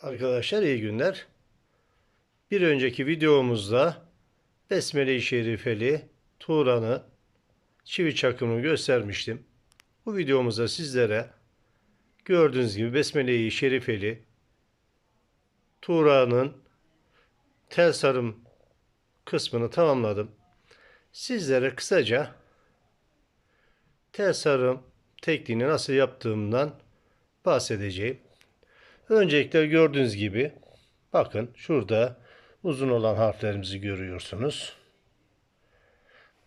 Arkadaşlar iyi günler. Bir önceki videomuzda Besmele-i Şerifeli Turan'ı çivi çakımını göstermiştim. Bu videomuzda sizlere gördüğünüz gibi Besmele-i Şerifeli Turan'ın tel sarım kısmını tamamladım. Sizlere kısaca tel sarım tekniğini nasıl yaptığımdan bahsedeceğim. Öncelikle gördüğünüz gibi bakın şurada uzun olan harflerimizi görüyorsunuz.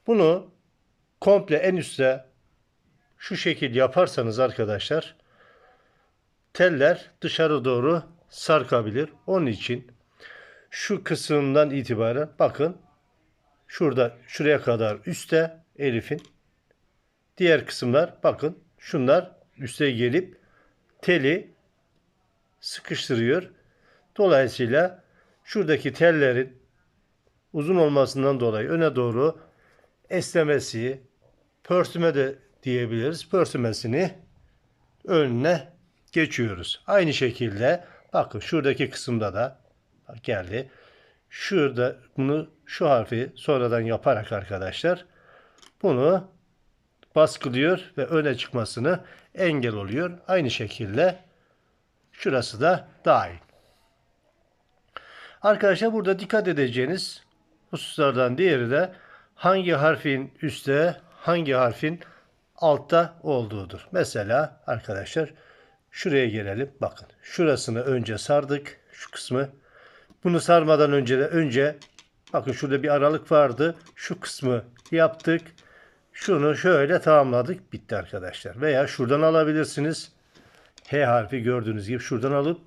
Bunu komple en üstte şu şekil yaparsanız arkadaşlar teller dışarı doğru sarkabilir. Onun için şu kısımdan itibaren bakın şurada şuraya kadar üstte elifin diğer kısımlar bakın şunlar üste gelip teli sıkıştırıyor. Dolayısıyla şuradaki tellerin uzun olmasından dolayı öne doğru esnemesi, pörsüme de diyebiliriz. Pörsümesini önüne geçiyoruz. Aynı şekilde bakın şuradaki kısımda da geldi. Şurada bunu şu harfi sonradan yaparak arkadaşlar bunu baskılıyor ve öne çıkmasını engel oluyor. Aynı şekilde Şurası da dahil. Arkadaşlar burada dikkat edeceğiniz hususlardan diğeri de hangi harfin üstte, hangi harfin altta olduğudur. Mesela arkadaşlar şuraya gelelim. Bakın şurasını önce sardık. Şu kısmı. Bunu sarmadan önce de önce bakın şurada bir aralık vardı. Şu kısmı yaptık. Şunu şöyle tamamladık. Bitti arkadaşlar. Veya şuradan alabilirsiniz. H harfi gördüğünüz gibi şuradan alıp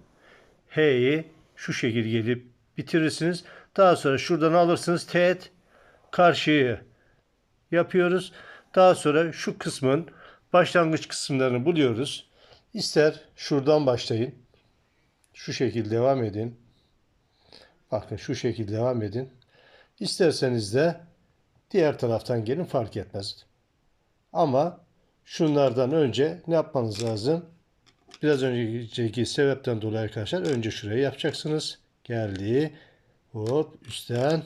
H'yi şu şekil gelip bitirirsiniz. Daha sonra şuradan alırsınız teğet karşıyı yapıyoruz. Daha sonra şu kısmın başlangıç kısımlarını buluyoruz. İster şuradan başlayın. Şu şekilde devam edin. Bakın şu şekilde devam edin. İsterseniz de diğer taraftan gelin fark etmez. Ama şunlardan önce ne yapmanız lazım? Biraz önceki sebepten dolayı arkadaşlar önce şurayı yapacaksınız. Geldi. Hop üstten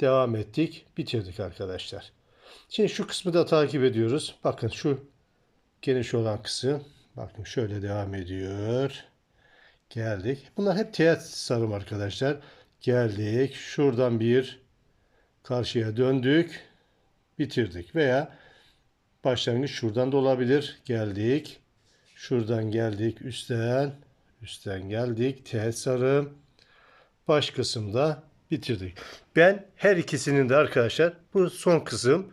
devam ettik. Bitirdik arkadaşlar. Şimdi şu kısmı da takip ediyoruz. Bakın şu geniş olan kısım. Bakın şöyle devam ediyor. Geldik. Bunlar hep teğet sarım arkadaşlar. Geldik. Şuradan bir karşıya döndük. Bitirdik. Veya başlangıç şuradan da olabilir. Geldik. Şuradan geldik üstten. Üstten geldik. Teğet sarım. Baş kısımda bitirdik. Ben her ikisinin de arkadaşlar bu son kısım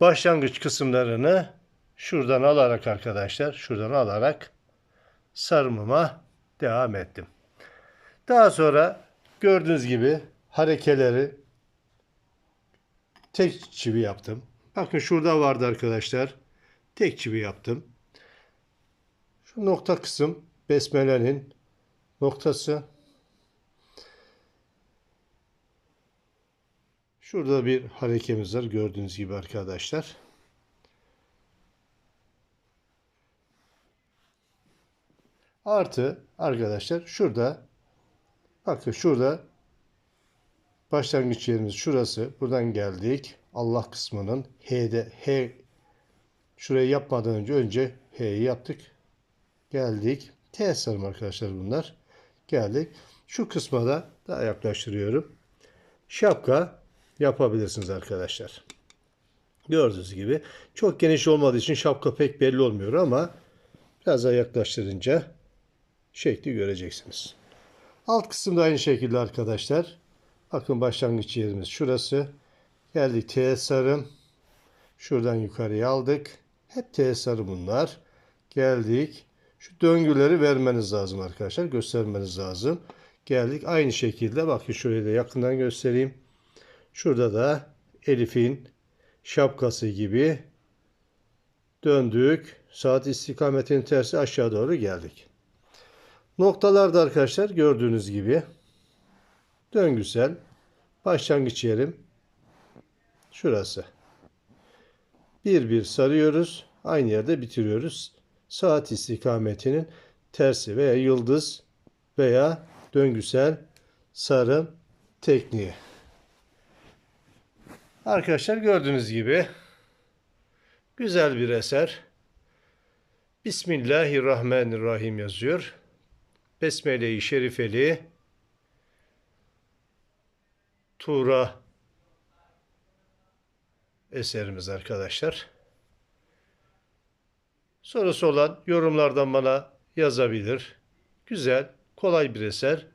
başlangıç kısımlarını şuradan alarak arkadaşlar şuradan alarak sarımıma devam ettim. Daha sonra gördüğünüz gibi harekeleri tek çivi yaptım. Bakın şurada vardı arkadaşlar. Tek çivi yaptım. Şu nokta kısım besmelenin noktası. Şurada bir harekemiz var gördüğünüz gibi arkadaşlar. Artı arkadaşlar şurada bakın şurada başlangıç yerimiz şurası. Buradan geldik. Allah kısmının H'de H şurayı yapmadan önce önce H'yi yaptık. Geldik. T sarım arkadaşlar bunlar. Geldik. Şu kısma da daha yaklaştırıyorum. Şapka yapabilirsiniz arkadaşlar. Gördüğünüz gibi çok geniş olmadığı için şapka pek belli olmuyor ama biraz daha yaklaştırınca şekli göreceksiniz. Alt kısımda aynı şekilde arkadaşlar. Bakın başlangıç yerimiz şurası. Geldik T sarım. Şuradan yukarıya aldık. Hep T sarı bunlar. Geldik. Şu döngüleri vermeniz lazım arkadaşlar. Göstermeniz lazım. Geldik. Aynı şekilde bakın şöyle de yakından göstereyim. Şurada da Elif'in şapkası gibi döndük. Saat istikametinin tersi aşağı doğru geldik. Noktalarda arkadaşlar gördüğünüz gibi döngüsel başlangıç yerim şurası. Bir bir sarıyoruz. Aynı yerde bitiriyoruz saat istikametinin tersi veya yıldız veya döngüsel sarım tekniği. Arkadaşlar gördüğünüz gibi güzel bir eser. Bismillahirrahmanirrahim yazıyor. Besmele-i Şerifeli Tura eserimiz arkadaşlar. Sorusu olan yorumlardan bana yazabilir. Güzel, kolay bir eser.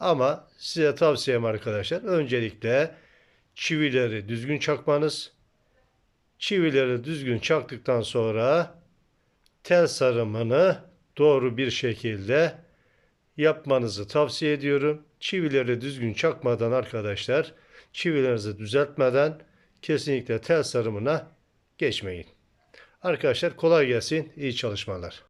Ama size tavsiyem arkadaşlar öncelikle çivileri düzgün çakmanız. Çivileri düzgün çaktıktan sonra tel sarımını doğru bir şekilde yapmanızı tavsiye ediyorum. Çivileri düzgün çakmadan arkadaşlar, çivilerinizi düzeltmeden kesinlikle tel sarımına geçmeyin. Arkadaşlar kolay gelsin, iyi çalışmalar.